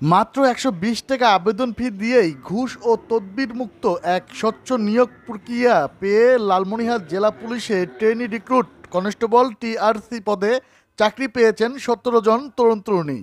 মাত্র একশো বিশ টাকা আবেদন ফি দিয়েই ঘুষ ও তদবির মুক্ত এক স্বচ্ছ নিয়োগ প্রক্রিয়া পেয়ে লালমনিরহাট জেলা পুলিশে ট্রেনি রিক্রুট কনস্টেবল টিআরসি পদে চাকরি পেয়েছেন সতেরো জন তরুণ তরুণী।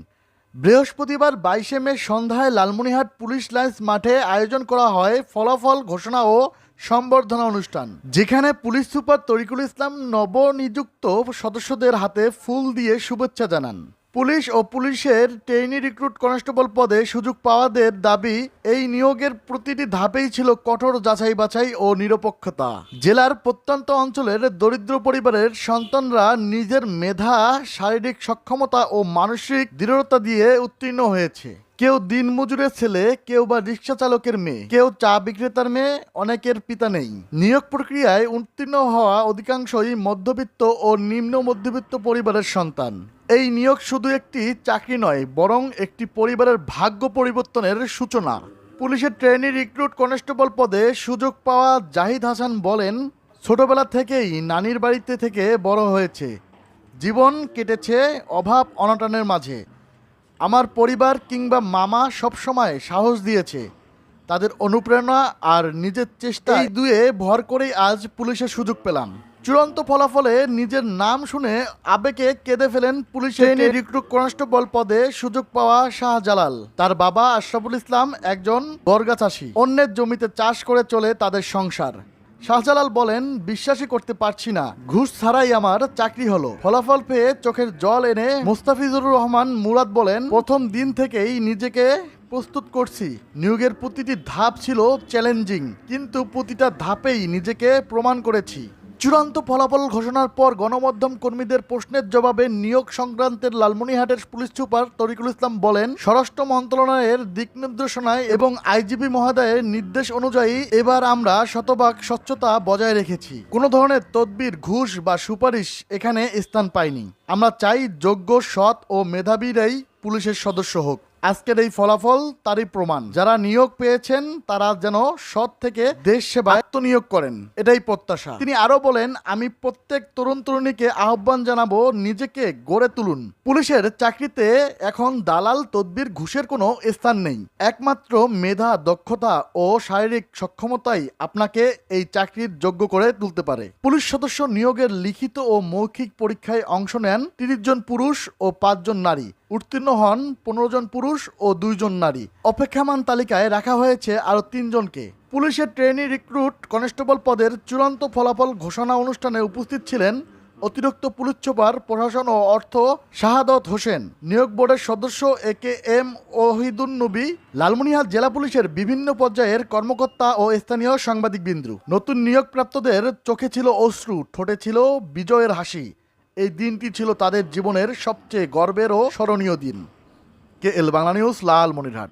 বৃহস্পতিবার বাইশে মে সন্ধ্যায় লালমনিরহাট পুলিশ লাইন্স মাঠে আয়োজন করা হয় ফলাফল ঘোষণা ও সম্বর্ধনা অনুষ্ঠান, যেখানে পুলিশ সুপার তরিকুল ইসলাম নবনিযুক্ত সদস্যদের হাতে ফুল দিয়ে শুভেচ্ছা জানান। পুলিশ ও পুলিশের ট্রেইনি রিক্রুট কনস্টেবল পদে সুযোগ পাওয়াদের দাবি, এই নিয়োগের প্রতিটি ধাপেই ছিল কঠোর যাচাই বাছাই ও নিরপেক্ষতা। জেলার প্রত্যন্ত অঞ্চলের দরিদ্র পরিবারের সন্তানরা নিজের মেধা, শারীরিক সক্ষমতা ও মানসিক দৃঢ়তা দিয়ে উত্তীর্ণ হয়েছে। কেউ দিনমজুরের ছেলে, কেউ বা রিক্সা চালকের মেয়ে, কেউ চা বিক্রেতার মেয়ে, অনেকের পিতা নেই। নিয়োগ প্রক্রিয়ায় উত্তীর্ণ হওয়া অধিকাংশই মধ্যবিত্ত ও নিম্ন মধ্যবিত্ত পরিবারের সন্তান। এই নিয়োগ শুধু একটি চাকরি নয়, বরং একটি পরিবারের ভাগ্য পরিবর্তনের সূচনা। পুলিশের ট্রেনি রিক্রুট কনস্টেবল পদে সুযোগ পাওয়া জাহিদ হাসান বলেন, ছোটবেলা থেকেই নানির বাড়িতে থেকে বড় হয়েছে। জীবন কেটেছে অভাব অনটনের মাঝে। আমার পরিবার কিংবা মামা সবসময় সাহস দিয়েছে। তাদের অনুপ্রেরণা আর নিজের চেষ্টা দুয়ে ভর করেই আজ পুলিশের সুযোগ পেলাম। চূড়ান্ত ফলাফলে নিজের নাম শুনে আবেগে কেঁদে ফেলেন পুলিশের রিক্রুট কনস্টেবল পদে সুযোগ পাওয়া শাহজালাল। তার বাবা আশরাফুল ইসলাম একজন বর্গা চাষি। অন্যের জমিতে চাষ করে চলে তাদের সংসার। শাহজালাল বলেন বিশ্বাসই করতে পারছি না। ঘুষ ছাড়াই আমার চাকরি হলো। ফলাফল পেয়ে চোখের জল এনে মুস্তাফিজুর রহমান মুরাদ বলেন প্রথম দিন থেকেই নিজেকে প্রস্তুত করছি। নিয়োগের প্রতিটি ধাপ ছিল চ্যালেঞ্জিং কিন্তু প্রতিটা ধাপেই নিজেকে প্রমাণ করেছি। চূড়ান্ত ফলাফল ঘোষণার পর গণমাধ্যম কর্মীদের প্রশ্নের জবাবে নিয়োগ সংক্রান্তের লালমনিহাটের পুলিশ সুপার তরিকুল ইসলাম বলেন, স্বরাষ্ট্র মন্ত্রণালয়ের দিক নির্দেশনায় এবং আইজিপি মহোদয়ের নির্দেশ অনুযায়ী এবার আমরা শতভাগ স্বচ্ছতা বজায় রেখেছি। কোনো ধরনের তদবির, ঘুষ বা সুপারিশ এখানে স্থান পায়নি। আমরা চাই যোগ্য, সৎ ও মেধাবীরাই পুলিশের সদস্য হোক। আজকের এই ফলাফল তারই প্রমাণ। যারা নিয়োগ পেয়েছেন, তারা যেন সৎ থেকে দেশ সেবা আত্মনিয়োগ করেন। এটাই প্রত্যাশা। তিনি আরও বলেন, আমি প্রত্যেক তরুণ তরুণীকে আহ্বান জানাব, নিজেকে গড়ে তুলুন। পুলিশের চাকরিতে এখন দালাল তদবির ঘুষের কোনো স্থান নেই। একমাত্র মেধা, দক্ষতা ও শারীরিক সক্ষমতাই আপনাকে এই চাকরির যোগ্য করে তুলতে পারে। পুলিশ সদস্য নিয়োগের লিখিত ও মৌখিক পরীক্ষায় অংশ নেন তিরিশ জন পুরুষ ও পাঁচজন নারী। উত্তীর্ণ হন পনেরো জন পুরুষ ও দুইজন নারী। অপেক্ষামান তালিকায় রাখা হয়েছে আরও তিনজনকে পুলিশের ট্রেনি রিক্রুট কনস্টেবল পদের চূড়ান্ত ফলাফল ঘোষণা অনুষ্ঠানে উপস্থিত ছিলেন অতিরিক্ত পুলিশ সুপার, প্রশাসন ও অর্থ শাহাদত হোসেন। নিয়োগ বোর্ডের সদস্য এ কে এম ওহিদুন নবী লালমনিরহাট জেলা পুলিশের বিভিন্ন পর্যায়ের কর্মকর্তা ও স্থানীয় সাংবাদিক বিন্দু নতুন নিয়োগপ্রাপ্তদের চোখে ছিল অশ্রু, ঠোঁটে ছিল বিজয়ের হাসি। এই দিনটি ছিল তাদের জীবনের সবচেয়ে গর্বের ও স্মরণীয় দিন। K L Bangla news, Lalmonirhat.